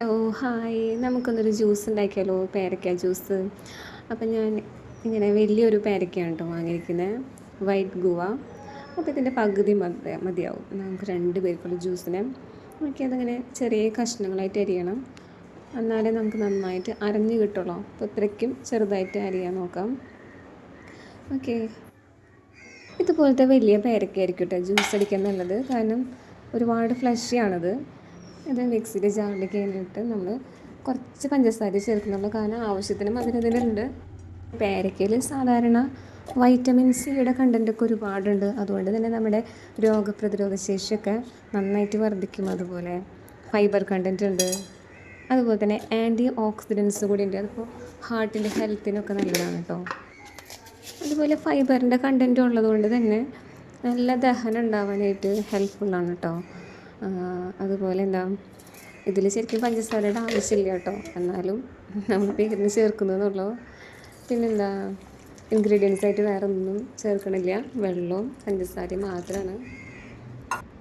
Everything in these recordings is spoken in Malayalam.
ഓ ഹായ്. നമുക്കൊന്നൊരു ജ്യൂസ് ഉണ്ടാക്കിയാലോ? പേരക്ക ജ്യൂസ്. അപ്പം ഞാൻ ഇങ്ങനെ വലിയൊരു പേരക്കയാണ് കേട്ടോ വാങ്ങിയിരിക്കുന്നത് വൈറ്റ് ഗുവ. അപ്പോൾ ഇതിന്റെ പകുതി മതി മതിയാവും. നമുക്ക് രണ്ട് പേർക്കുള്ള ജ്യൂസിന്. നമുക്ക് അതങ്ങനെ ചെറിയ കഷ്ണങ്ങളായിട്ട് അരിയണം. എന്നാലേ നമുക്ക് നന്നായിട്ട് അരഞ്ഞ് കിട്ടുള്ളൂ. അപ്പോൾ ഇത്രയ്ക്കും ചെറുതായിട്ട് അരിയാൻ നോക്കാം. ഓക്കെ. ഇതുപോലത്തെ വലിയ പേരക്കയായിരിക്കും കേട്ടോ ജ്യൂസ് അടിക്കാൻ നല്ലത്. കാരണം ഒരുപാട് ഫ്ലഷിയാണത് ഇത് മിക്സിയിൽ ജാറിൽ കഴിഞ്ഞിട്ട് നമ്മൾ കുറച്ച് പഞ്ചസാര ചേർക്കുന്നുള്ളൂ കാരണം ആവശ്യത്തിന് മധുരം ഇതിലുണ്ട് പേരക്കയിൽ സാധാരണ വൈറ്റമിൻ സിയുടെ കണ്ടന്റൊക്കെ ഒരുപാടുണ്ട്. അതുകൊണ്ട് തന്നെ നമ്മുടെ രോഗപ്രതിരോധ ശേഷിയൊക്കെ നന്നായിട്ട് വർദ്ധിക്കും. അതുപോലെ ഫൈബർ കണ്ടന്റ് ഉണ്ട്. അതുപോലെ തന്നെ ആന്റി ഓക്സിഡൻസ് കൂടി ഉണ്ട്. അതിപ്പോൾ ഹാർട്ടിന്റെ ഹെൽത്തിനൊക്കെ നല്ലതാണ് കേട്ടോ. അതുപോലെ ഫൈബറിന്റെ കണ്ടന്റ് ഉള്ളതുകൊണ്ട് തന്നെ നല്ല ദഹനം ഉണ്ടാവാനായിട്ട് ഹെൽപ്ഫുള്ളാണ് കേട്ടോ. അതുപോലെ എന്താ ഇതിൽ ശരിക്കും പഞ്ചസാരയുടെ ആവശ്യമില്ല കേട്ടോ. എന്നാലും നമ്മൾ പേരിന് ചേർക്കുന്നതെന്നുള്ളൂ പിന്നെന്താ ഇൻഗ്രീഡിയൻസ് ആയിട്ട് വേറെ ഒന്നും ചേർക്കണില്ല. വെള്ളവും പഞ്ചസാരയും മാത്രമാണ്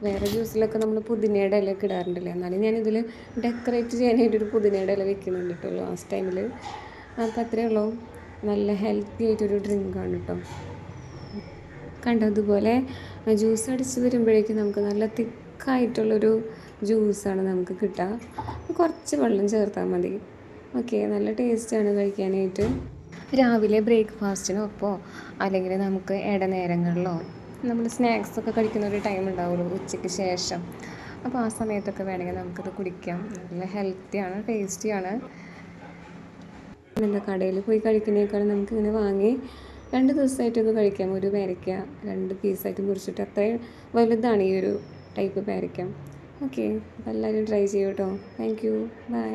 വേറെ ജ്യൂസിലൊക്കെ നമ്മൾ പുതിനയുടെ ഇലയൊക്കെ ഇടാറുണ്ടല്ലോ? എന്നാലും ഞാനിതിൽ ഡെക്കറേറ്റ് ചെയ്യാനായിട്ടൊരു പുതിനയുടെ ഇല വെക്കുന്നുണ്ട് കേട്ടോ ലാസ്റ്റ് ടൈമിൽ അപ്പോൾ അത്രയേ ഉള്ളൂ. നല്ല ഹെൽത്തി ആയിട്ടൊരു ഡ്രിങ്കാണ് കേട്ടോ. കണ്ടതുപോലെ ജ്യൂസ് അടിച്ച് വരുമ്പോഴേക്കും നമുക്ക് നല്ല തിക്കായിട്ടുള്ളൊരു ജ്യൂസാണ് നമുക്ക് കിട്ടുക. കുറച്ച് വെള്ളം ചേർത്താൽ മതി. ഓക്കെ നല്ല ടേസ്റ്റാണ് കഴിക്കാനായിട്ട്. രാവിലെ ബ്രേക്ക്ഫാസ്റ്റിനൊപ്പോ അല്ലെങ്കിൽ നമുക്ക് ഇടനേരങ്ങളിലോ നമ്മൾ സ്നാക്സ് ഒക്കെ കഴിക്കുന്ന ഒരു ടൈം ഉണ്ടാവുമല്ലോ ഉച്ചയ്ക്ക് ശേഷം. അപ്പോൾ ആ സമയത്തൊക്കെ വേണമെങ്കിൽ നമുക്കത് കുടിക്കാം. നല്ല ഹെൽത്തിയാണ് ടേസ്റ്റിയാണ്. എന്താ കടയിൽ പോയി കഴിക്കുന്നേക്കാളും നമുക്ക് ഇങ്ങനെ വാങ്ങി രണ്ട് ദിവസമായിട്ടൊക്കെ കഴിക്കാം. ഒരു പേരയ്ക്ക രണ്ട് പീസായിട്ട് മുറിച്ചിട്ട്. അത്രയും വലുതാണ് ഈ ഒരു ടൈപ്പ് പേരയ്ക്ക ഓക്കെ അപ്പോൾ എല്ലാവരും ട്രൈ ചെയ്യൂ കേട്ടോ താങ്ക് യു ബൈ